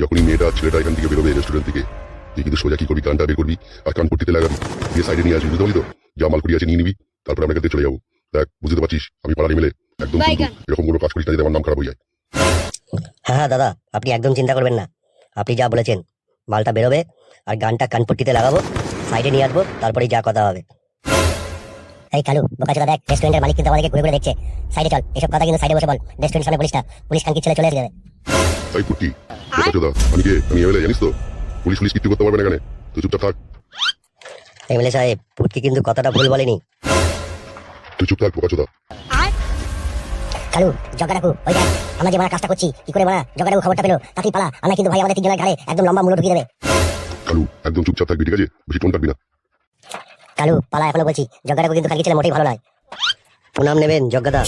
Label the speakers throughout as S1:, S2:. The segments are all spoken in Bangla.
S1: যখনই মেয়েটা ছেলেটা এখান থেকে বেরোবে রেস্টুরেন্ট থেকে তুই কিন্তু সোজা কি করবি কানটা বের করবি আর কান পট্টিতে লাগাবি। দিয়ে সাইডে নিয়ে আসবি বুঝতে পারলি তো? যা মালকুড়ি আছে নিয়ে নিবি তারপরে আমরা এখান চলে যাব। দেখ বুঝতে পারছিস আমি পাড়ার মিলে একদম এরকম কোনো কাজ করিস না আমার নাম খারাপ হয়ে যায়।
S2: হ্যাঁ হ্যাঁ দাদা আপনি একদম চিন্তা করবেন না। আপনি যা বলেছেন মালটা বেরোবে আর গানটা কানপট্টিতে লাগাবো সাইডে নিয়ে আসব তারপরে যা কথা হবে। এই কালু বোকাচোদা দেখ রেস্টুরেন্টের মালিক কিন্তু আমাদেরকে ঘুরে ঘুরে দেখছে। সাইডে চল এসব কথা কিন্তু সাইডে বসে বল। রেস্টুরেন্ট সামনে পুলিশটা পুলিশ ছেলে চলে যাবে
S1: তাই পুট্টি বোকাচোদা আমি কে? আমি এমএলএ জানিস তো? পুলিশ পুলিশ কিচ্ছু করতে পারবে না এখানে। তুই চুপচাপ থাক।
S2: এমএলএ সাহেব পুটকি কিন্তু কথাটা ভুল বলেনি।
S1: তুই চুপ থাক বোকাচোদা।
S2: কালু জগা ওই দেখ আমরা যে মারা কাজটা করছি কি করে মারা জগা খবরটা পেল তাতেই পালা আমরা কিন্তু ভাই আমাদের তিনজনের ঘাড়ে একদম লম্বা মূল্য ঢুকিয়ে দেবে।
S1: কালু একদম চুপচাপ থাকবি ঠিক আছে? বেশি টোন না।
S2: কালু পালা এখনও বলছি জগা কিন্তু খানকি ছেলে মোটেই ভালো নয়। পুনাম নেবেন জগাদা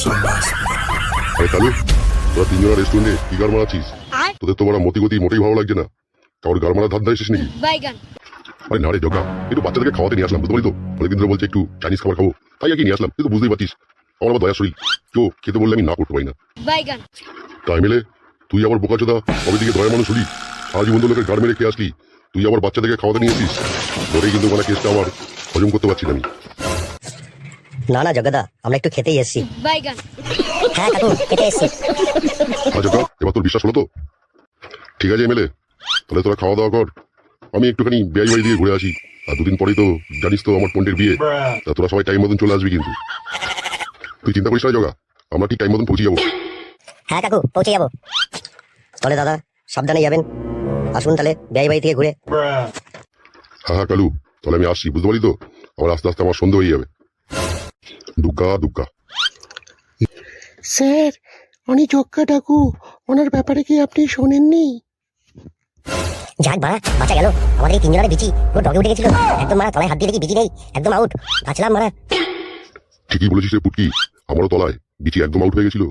S1: আরে কালু তোরা তিনজনের রেস্টুরেন্টে কি গার মারাচ্ছিস তোদের তো বড় মতি গতি মোটেই ভালো লাগছে না। কারোর গার মারা ধান্দা এসেছিস নাকি?
S3: বাইগান
S1: আরে না রে জগা একটু বাচ্চাদেরকে খাওয়াতে নিয়ে আসলাম বুঝতে পারি তো? অনেকদিন ধরে বলছে একটু চাইনিজ খাবার খাব তাই আর কি নিয়ে আসলাম তুই তো বুঝতেই পারছিস আমার আবার দয়া শরীর। কেউ খেতে বললে আমি না করতে পারি না।
S3: বাইগান
S1: তাই মেলে তুই আবার বোকাচোদা কবে দিকে দয়া মানুষ হলি সারা জীবন লোকের গাড় মেরে খেয়ে আসলি তুই আবার বাচ্চাদেরকে খাওয়াতে নিয়েছিস ধরেই কিন্তু মানে কেসটা আমার হজম করতে পারছি না আমি।
S2: না না জগাদা আমরা একটু খেতেই এসেছি।
S3: বাইগান
S2: হ্যাঁ কাকু খেতে এসেছি।
S1: আচ্ছা এবার তোর বিশ্বাস হলো তো? ঠিক আছে এমএলএ। তাহলে তোরা খাওয়া দাওয়া কর। আমি একটুখানি বিয়াই বাড়ি দিয়ে ঘুরে আসি। আর দুদিন পরেই তো জানিস তো আমার পন্ডের বিয়ে। তা তোরা সবাই টাইম মতন চলে আসবি কিন্তু। তুই চিন্তা করিস না জগা। আমরা ঠিক টাইম মতন পৌঁছে যাব।
S2: হ্যাঁ কাকু পৌঁছে যাব। তাহলে দাদা সাবধানে যাবেন। আসুন তাহলে ব্যয় বাড়ি থেকে ঘুরে।
S1: হ্যাঁ হ্যাঁ কালু। তাহলে আমি আসছি বুঝতে পারি তো? আমার আস্তে আস্তে আমার সন্দেহ হয়ে যাবে। দুগ্গা দুগ্গা।
S4: স্যার উনি যজ্ঞা ডাকু ওনার ব্যাপারে কি আপনি শোনেননি?
S2: যাক বাড়া বাঁচা গেল। আমাদের এই তিনজনের বিচি পুরো ডগে উঠে গেছিল। একদম মারা তলায় হাত দিয়ে দেখি বিচি নেই। একদম আউট বাঁচলাম মারা
S1: ঠিকই বলেছিস রে পুটকি। আমারও তলায় বিচি একদম আউট হয়ে গেছিল।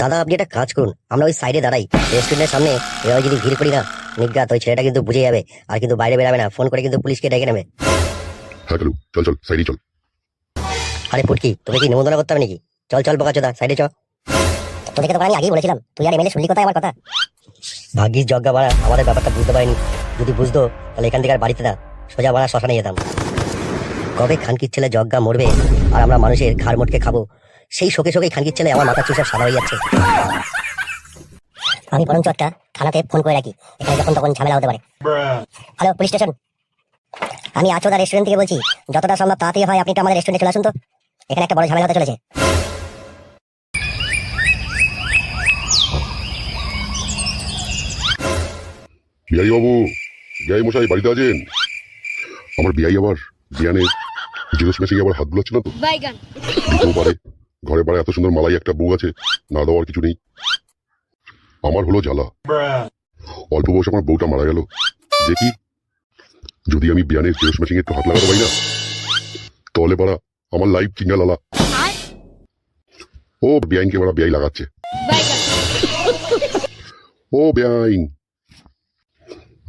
S2: দাদা আপনি একটা কাজ করুন। আমরা ওই সাইডে দাঁড়াই। রেস্টুরেন্টের সামনে এভাবে যদি ভিড় করি না নিজ্ঞাত ওই ছেলেটা কিন্তু বুঝে যাবে। আর কিন্তু বাইরে বেরাবে না। ফোন করে কিন্তু পুলিশকে ডেকে নেবে।
S1: হ্যাঁ কালু। চল চল সাইডে চল।
S2: আরে পুটকি তোকে কি নিমন্ত্রণ করতে হবে নাকি? চল চল বোকাচোদা সাইডে চ। তোদেরকে তো আমি আগেই বলেছিলাম। তুই আর এমএলএ শুনলি কোথায় আমার কথা? ভাগ্যিস যজ্ঞা বাড়া আমাদের ব্যাপারটা বুঝতে পারিনি। যদি বুঝতো, তাহলে এখান থেকে আর বাড়িতে না সোজা বাড়া শ্মশানে যেতাম। কবে খানকির ছেলে যজ্ঞা মরবে আর আমরা মানুষের ঘাড় মোটকে খাব? সেই শোকে শোকেই খানকির ছেলে আমার মাথা চুষে সাদা হয়ে যাচ্ছে। আমি বরং চটকা থানাতে ফোন করে রাখি। এখানে যখন তখন ঝামেলা হতে পারে। Hello, police station. আমি আচোদা রেস্টুরেন্ট থেকে বলছি, যতটা সম্ভব তাড়াতাড়ি হয়, আপনি একটু আমাদের রেস্টুরেন্টে চলে আসুন তো। এখানে একটা বড় ঝামেলা হতে চলেছে।
S1: বিআই বাবু বিআই মশাই বাড়িতে আছেন? আমার বিআই আবার বিয়ানের জিরোস মেশিং আবার হাত বুলাচ্ছে না তো? দিতেও পারে ঘরে বাড়ি এত সুন্দর মালাই একটা বউ আছে না দেওয়ার কিছু নেই। আমার হলো জ্বালা। অল্প বয়সে আমার বউটা মারা গেল। দেখি যদি আমি বিয়ানের জিরোস মেশিং একটু হাত লাগাতে পারি না তাহলে পারা আমার লাইফ চিঙ্গা লালা। ও বিআইনকে বাড়া বিআই লাগাচ্ছে। ও বেআইন।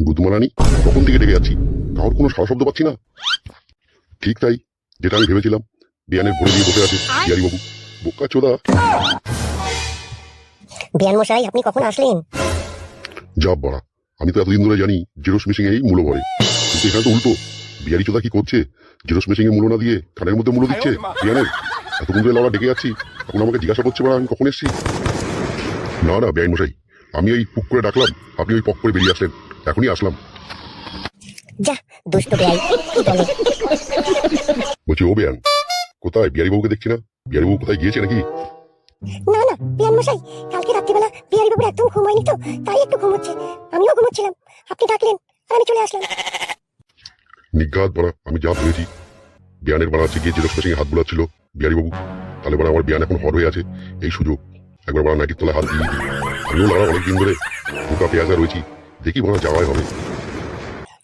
S1: গুদমারানি কখন থেকে ডেকে যাচ্ছি কারোর কোনো সারা শব্দ পাচ্ছি না। ঠিক তাই যেটা আমি ভেবেছিলাম বিয়ানের ভরে দিয়ে বসে আছে বিয়ারি বাবু বোকা চোদা।
S2: বিয়ান মশাই আপনি কখন আসলেন?
S1: যা বড়া আমি তো এতদিন ধরে জানি জেরোস মেশিং এই মূল্য ভরে কিন্তু এখানে তো উল্টো। বিয়ারি চোদা কি করছে? জেরোস মেশিং এ মূল্য না দিয়ে কানের মধ্যে মূল্য দিচ্ছে বিয়ানের? এতক্ষণ ধরে লাউড়া ডেকে যাচ্ছি এখন আমাকে জিজ্ঞাসা করছে বড়া আমি কখন এসেছি? না না বেআইন মশাই আমি ওই পুক করে ডাকলাম আপনি ওই পক করে বেরিয়ে আসলেন। এখনই আসলাম।
S2: যা দুষ্ট বেয়াই
S1: বলছি ও বেয়ান কোথায়? বিহারি বাবুকে দেখছি না? বিহারি বাবু কোথায় গিয়েছে নাকি?
S2: না না বিয়ান মশাই কালকে রাত্রিবেলা বিহারি বাবুর একদম ঘুম হয়নি তো তাই একটু ঘুম হচ্ছে। আমিও ঘুমোচ্ছিলাম। আপনি ডাকলেন আর আমি চলে আসলাম।
S1: নিঘাত বাড়া আমি যা ভেবেছি। বিয়ানের বাড়া আছে গিয়ে জেরক্স মেশিনে হাত বোলাচ্ছিল বিহারি বাবু তাহলে বাড়া আমার বিয়ান এখন হর হয়ে আছে এই সুযোগ। একবার বাড়া নাইটির তলায় হাত দিয়ে আমিও লাড়া অনেকদিন ধরে মুখা পেঁয়াজা রয়েছি। দেখি বাড়া যাওয়াই হবে।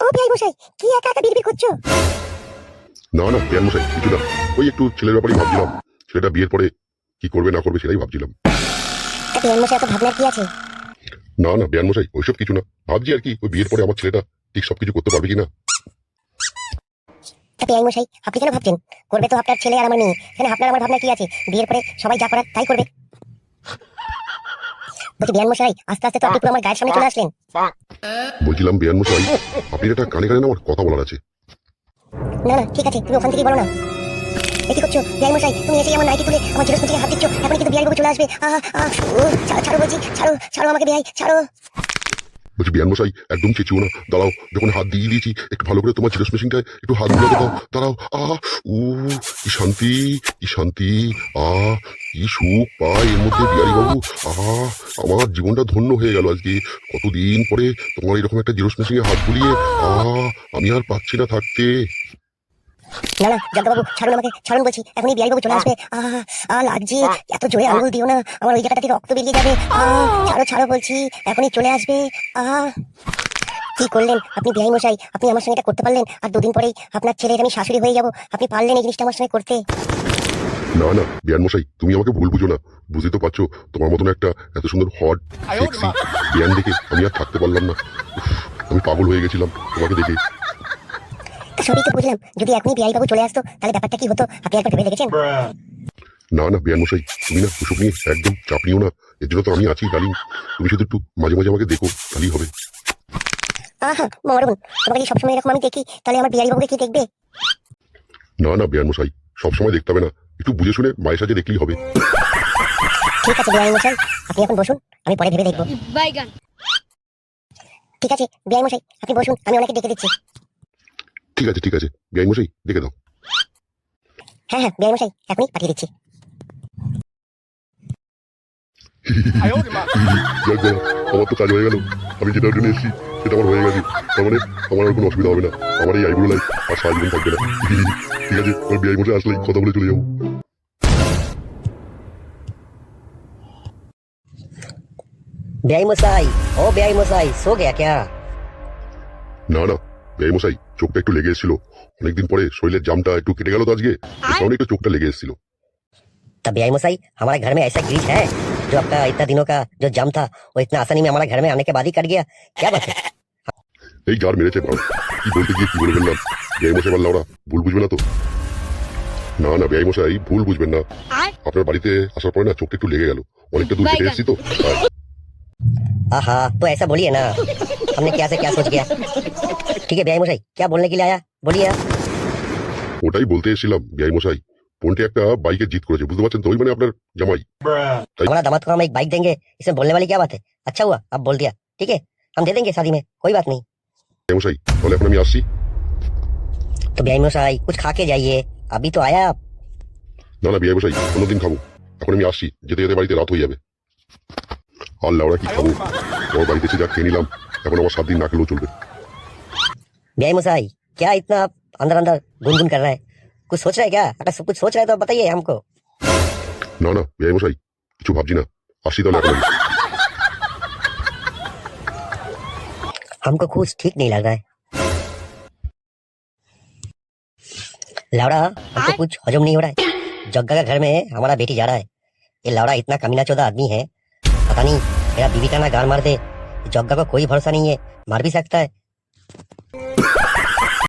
S2: ও বিয়াই মশাই কি একা একা বিড়বিড় করছ?
S1: না না বিয়ান মশাই কিছু না। ওই একটু ছেলের ব্যাপারেই ভাবছিলাম। ছেলেটা বিয়ের পরে কি করবে না করবে সেটাই ভাবছিলাম।
S2: তা বিয়ান মশাই এত ভাবনার কি আছে?
S1: না না বিয়ান মশাই ওইসব কিছু না। ভাবছি আর কি ওই বিয়ের পরে আমার ছেলেটা ঠিক সবকিছু করতে পারবে কিনা।
S2: তা মশাই আপনি কেন ভাবছেন? করবে তো আপনার ছেলে আর আমার মেয়ে। এখানে আপনার আমার ভাবনা কি আছে? বিয়ের পরে সবাই যা করার তাই করবে। বলছি বিয়ান মশাই আস্তে আস্তে তো আপনি পুরো আমার গায়ের সামনে চলে আসলেন।
S1: বলছিলাম বিয়ান মশাই আপনি একটা কানে কানে আমার কথা বলার আছে?
S2: না না, ঠিক আছে, তুমি ওখান থেকে বলো না। কি করছ? বিয়াই মশাই, তুমি এসে আমার নাইটি তুলে আমার থেকে হাত দিচ্ছ। এখন কিন্তু বিয়াই বাবু চলে আসবে। আহা, আহ ছাড়ো বলছি, ছাড়ো ছাড়ো আমাকে বিয়াই, ছাড়ো।
S1: বলছি, বিয়ান মশাই, একদম চেঁচিও না। দাঁড়াও, যখন হাত দিয়ে দিয়েছি, একটু ভালো করে তোমার জিরোস মেশিনটায় একটু হাত দিয়ে দাও দাঁড়াও আহ ও কি শান্তি কি শান্তি, আ, কি সুখ পাই এর মধ্যে বিহারিবাবু। আহ আমার জীবনটা ধন্য হয়ে গেল আজকে। কতদিন পরে তোমার এরকম একটা জিরোস মেশিনে হাত বুলিয়ে, আ, আমি আর পাচ্ছি না থাকতে।
S2: না না ছাড়ুন আমাকে ছাড়ুন বলছি এখনই বিয়াই বাবু চলে আসবে। আহ লাগছে এত জোরে আঙুল দিও না আমার ওই জায়গাটা থেকে রক্ত বেরিয়ে যাবে। আহ ছাড়ো ছাড়ো বলছি এখনই চলে আসবে। আহ কি করলেন? আপনি বিয়াই মশাই আপনি আমার সঙ্গে এটা করতে পারলেন? আর দুদিন পরেই আপনার ছেলের আমি শাশুড়ি হয়ে যাব। আপনি পারলেন এই জিনিসটা আমার সঙ্গে করতে?
S1: না না বিয়ান মশাই তুমি আমাকে ভুল বুঝো না। বুঝতে তো পারছ তোমার মতন একটা এত সুন্দর হট সেক্সি বিয়ান দেখে আমি আর থাকতে পারলাম না। আমি পাগল হয়ে গেছিলাম তোমাকে দেখে।
S2: সবই তো বুঝলাম যদি এখনই বিয়াই বাবু চলে আসতো তাহলে ব্যাপারটা কি হতো? আপনি একবার ভেবে দেখেছেন?
S1: না না বিয়ান মশাই তুমি না ওসব নিয়ে একদম চাপ নিও না। এর জন্য তো আমি আছি ডালিং তুমি শুধু একটু মাঝে মাঝে আমাকে দেখো তাহলেই হবে।
S2: আহা মরুন তোমাকে যদি সবসময় এরকম আমি দেখি তাহলে আমার বিয়াই বাবুকে কি দেখবে?
S1: না না বিয়ান মশাই সবসময় দেখতে হবে না। একটু বুঝে শুনে মায়ের সাথে দেখলেই হবে।
S2: ঠিক আছে বিয়াই মশাই আপনি এখন বসুন আমি পরে ভেবে দেখব। ঠিক আছে বিয়াই মশাই আপনি বসুন আমি ওনাকে ডেকে দিচ্ছি।
S1: ঠিক আছে ঠিক আছে। বিয়ান মশাই দেখে দাও
S2: হ্যাঁ হ্যাঁ মশাই এখনই পাঠিয়ে দিচ্ছি।
S1: যাক বাবা, আমার তো কাজ হয়ে গেল। আমি যেটার জন্য এসেছি সেটা আমার হয়ে গেছে। তার মানে আমার আর কোনো অসুবিধা হবে না। আমার এই আইবুড়ো লাইফ আর সারা জীবন থাকবে না। ঠিক আছে আমার বিয়াই মশাই আসলেই কথা বলে চলে যাব।
S2: বিয়াই মশাই ও বিয়াই মশাই সো গয়া क्या
S1: না না বিয়াই মশাই চোখটা একটু লেগে এসেছিল অনেকদিন পরে শরীরের জামটা একটু কেটে গেল তো আজকে এই কারণে একটু চোখটা লেগে এসেছিল
S2: तब बियाई मसाई हमारे घर में ऐसा ग्रीज है जो आपका इतना दिनों का जो जम था वो इतना आसानी में हमारे घर में आने के बाद ही कट गया क्या बात है
S1: এই গার মেরেছে বাবা কি বলতে গিয়ে কি বলে ফেললাম বিয়াই মশাই বললাম ওরা ভুল বুঝবে না তো না না বিয়াই মশাই ভুল বুঝবেন না
S3: আর
S1: আপনার বাড়িতে আসার পরে না চোখটা একটু লেগে গেল অনেকটা দূর কেটে এসেছি তো তাই।
S2: आहा तो ऐसा बोलिए ना हमने क्या से क्या सोच गया ठीक है बियाई मसाई क्या बोलने के लिए आया बोलिए
S1: ওটাই বলতে এসেছিলাম বিয়াই মশাই পন্টে একটা বাইকে জিত করেছে বুঝতে পারছেন তো ওই মানে আপনার জামাই
S2: हमारा दामाद को हम एक बाइक देंगे इसमें बोलने वाली क्या बात है अच्छा हुआ अब बोल दिया ठीक है हम दे देंगे शादी में कोई बात नहीं
S1: বিয়াই মশাই তাহলে এখন আমি আসছি
S2: तो बियाई मसाई कुछ खा के जाइए अभी तो आया आप
S1: না না বিয়াই মশাই অন্যদিন খাবো এখন আমি আসছি যেতে যেতে বাড়িতে রাত হয়ে যাবে আর লাউড়া কি খাবো তোমার বাড়িতে এসে যা খেয়ে নিলাম এখন আমার সাত দিন না খেলেও চলবে
S2: बियाई मसाई क्या इतना आप अंदर अंदर गुनगुन कर रहा है कुछ सोच रहा है क्या अगर सब कुछ सोच रहा है तो बताइए हमको
S1: না না বিয়াই মশাই কিছু ভাবছি না আসছি তাহলে এখন আমি।
S2: हमको कुछ ठीक नहीं लग रहा है लावड़ा हमको कुछ हजम नहीं हो रहा है जग्गा का घर में हमारा बेटी जा रहा है ये लावड़ा इतना कमीना चौदह आदमी है पता नहीं मेरा बीवी का ना गान मार दे जग्गा को कोई भरोसा नहीं है। मार भी सकता है।